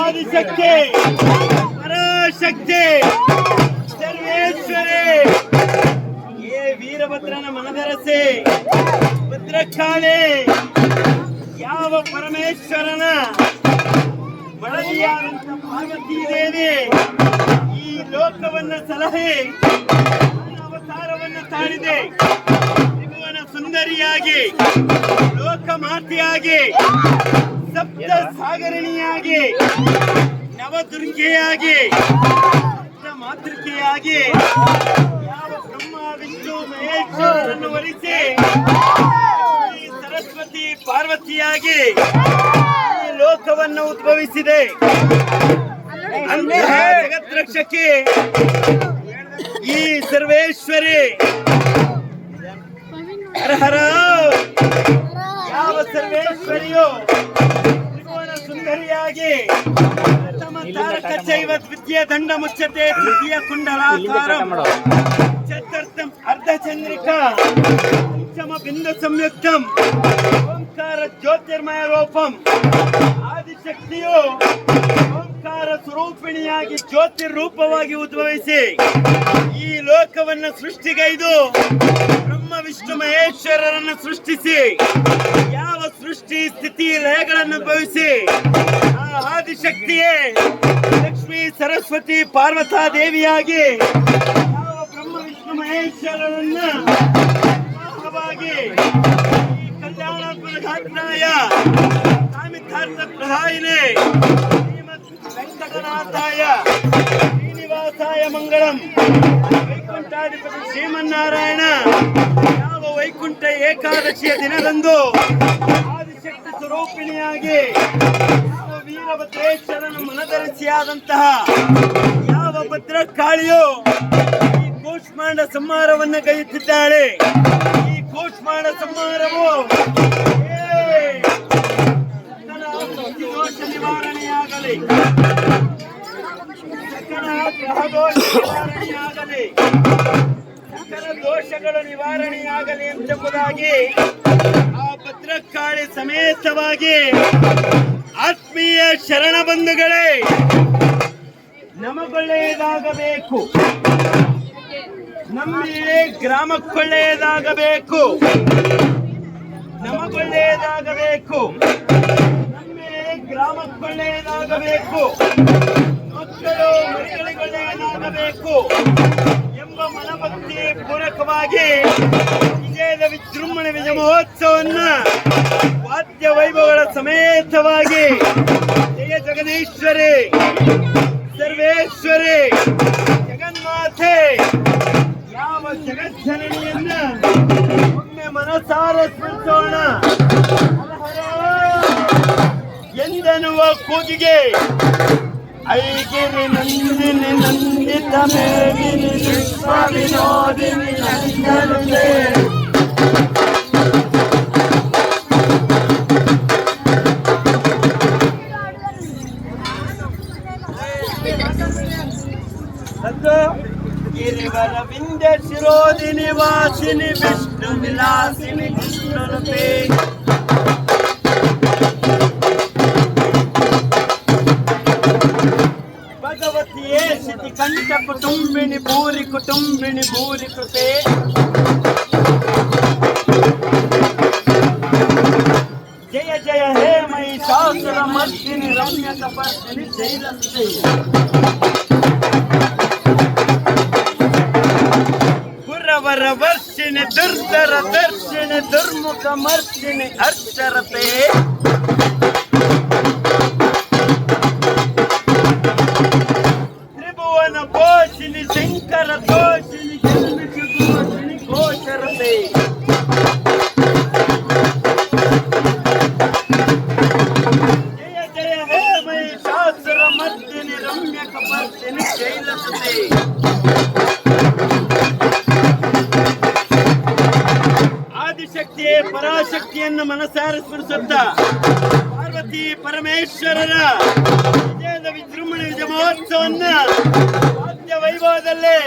ಆದಿಶಕ್ತಿ ಪರಾಶಕ್ತಿ ಸರ್ವೇಶ್ವರಿ ಯಾವ ಪರಮೇಶ್ವರನ ಮಳದಿಯಾದಂತ ಪಾರ್ವತಿ ದೇವಿ ಈ ಲೋಕವನ್ನ ಸಲಹೆ ಅವತಾರವನ್ನು ತಾಳಿದೆ. ತ್ರಿಭುವನ ಸುಂದರಿಯಾಗಿ ಲೋಕ ಮಾತೆಯಾಗಿ ಸಪ್ತ ಸಾಗರಣಿಯಾಗಿ ನವದುರ್ಗೆಯಾಗಿ ಮಾತೃಕೆಯಾಗಿ ಯಾವ ಬ್ರಹ್ಮ, ವಿಷ್ಣು ಮಹೇಶ್ವರನ್ನು ವರಿಸಿ ಪಾರ್ವತಿಯಾಗಿ ಈ ಲೋಕವನ್ನು ಉದ್ಭವಿಸಿದೆ. ಅಂತಹ ಜಗತ್ರಕ್ಷಕಿ ಈ ಸರ್ವೇಶ್ವರಿ ಯಾವ ಸರ್ವೇಶ್ವರಿಯು ತ್ರಿಭುವನ ಸುಂದರಿಯಾಗಿ ತಮ್ಮ ತಾರಕ ಚೈವ ದ್ವಿತೀಯ ದಂಡ ಮುಚ್ಚತೆ ತೃತೀಯ ಕುಂಡಲಾಕಾರ. ಚತುರ್ಥಂ ಅರ್ಧ ಚಂದ್ರಿಕ ಪಂಚಮ ಬಿಂದು ಸಂಯುಕ್ತಂ. ಓಂಕಾರ ಜ್ಯೋತಿರ್ಮಯ ರೂಪಂ. ಆದಿಶಕ್ತಿಯು ಓಂಕಾರ ಸ್ವರೂಪಿಣಿಯಾಗಿ ಜ್ಯೋತಿರ್ ರೂಪವಾಗಿ ಉದ್ಭವಿಸಿ ಈ ಲೋಕವನ್ನು ಸೃಷ್ಟಿಗೈದು ಬ್ರಹ್ಮ ವಿಷ್ಣು ಮಹೇಶ್ವರರನ್ನು ಸೃಷ್ಟಿಸಿ ಯಾವ ಸೃಷ್ಟಿ ಸ್ಥಿತಿ ಲಯಗಳನ್ನು ಭವಿಸಿ ಆ ಆದಿಶಕ್ತಿಯೇ ಲಕ್ಷ್ಮೀ ಸರಸ್ವತಿ ಪಾರ್ವತಾ ದೇವಿಯಾಗಿ ಯಾವ ಬ್ರಹ್ಮ ವಿಷ್ಣು ಮಹೇಶ್ವರರನ್ನ ಘಾತ್ರಾಯ ಕಾಮಿತಾರ್ಥ ಪ್ರಧಾಯಿನೇ ಶ್ರೀಮದ್ ವೆಂಕಟನಾಥಾಯ ಶ್ರೀನಿವಾಸಾಯ ಮಂಗಳಂ. ವೈಕುಂಠಾಧಿಪತಿ ಶ್ರೀಮನ್ನಾರಾಯಣ. ಯಾವ ವೈಕುಂಠ ಏಕಾದಶಿಯ ದಿನದಂದು ಆದಿಶಕ್ತಿ ಸ್ವರೂಪಿಣಿಯಾಗಿ ವೀರಭದ್ರೇಶ್ವರನ ಮನದರಸಿಯಾದಂತಹ ಯಾವ ಭದ್ರಕಾಳಿಯು ಈ ಕೂಷ್ಮಾಂಡ ಸಂಹಾರವನ್ನು ಕೈಯುತ್ತಿದ್ದಾಳೆ ಈ ಕೂಷ್ಮಾಂಡ ಸಂಹಾರವು ದೋಷ ನಿವಾರಣೆಯಾಗಲಿ. ಸಕಲ ಗ್ರಹ ದೋಷ ನಿವಾರಣೆಯಾಗಲಿ. ಸಕಲ ದೋಷಗಳು ನಿವಾರಣೆಯಾಗಲಿ ಎಂಬುದಾಗಿ ಆ ಭದ್ರಕಾಳಿ ಸಮೇತವಾಗಿ ಆತ್ಮೀಯ ಶರಣ ಬಂಧುಗಳೇ, ನಮಗೊಳ್ಳೆಯದಾಗಬೇಕು. ನಮಗೆ ಗ್ರಾಮಕ್ಕೊಳ್ಳೆಯದಾಗಬೇಕು. ನಮಗೊಳ್ಳೆಯದಾಗಬೇಕು. ನಮ್ಮೇ ಗ್ರಾಮಕ್ಕೊಳ್ಳೆಯದಾಗಬೇಕು ಮಕ್ಕಳು ಮನೆಗಳಿಗಳೇನಾಗಬೇಕು ಎಂಬ ಮನಭಕ್ತಿ ಪೂರಕವಾಗಿ ವಿಜಯದ ವಿಜೃಂಭಣ ವಿಜಯ ಮಹೋತ್ಸವನ್ನ ವಾದ್ಯ ವೈಭವಗಳ ಸಮೇತವಾಗಿ ಜಯ ಜಗದೀಶ್ವರಿ, ಸರ್ವೇಶ್ವರಿ ಜಗನ್ಮಾತೆ ಯಾವ ಜಗಜ್ಜನನಿಯನ್ನ ಒಮ್ಮೆ ಮನಸಾರ ಸ್ಮರಿಸೋಣ. ಎಂದೆನ್ನುವ ಕೂಗಿಗೆ ಐಗಿರಿ ನಂದಿನಿ ನಂದಿತ ಮೇದಿನಿ ವಿಶ್ವ ವಿನೋದಿನಿ ನಂದನುತೆ ಮತ್ತು ಗಿರಿವರ ವಿಂಧ್ಯ ಶಿರೋದಿನಿ ವಾಸಿನಿ ವಿಷ್ಣು ವಿಲಾಸಿನಿ కుటుంబిని భూరి కుటుంబిని భూరి కృతే జయ జయ హే మై శాసుర మర్దిని రమ్య తపస్విని జైలస్తే గురవర వర్షిని దుర్ధర దర్శిని దుర్ముఖ మర్షిని అర్చరతే. ಶಕ್ತಿಯೇ ಪರಾಶಕ್ತಿಯನ್ನು ಮನಸಾರ ಪಾರ್ವತಿ ಪರಮೇಶ್ವರರ ವಿಜಯದ ವಿಜೃಂಭಣೆ ಮಹೋತ್ಸವವನ್ನ ಆದ್ಯ ವೈಭವದಲ್ಲೇ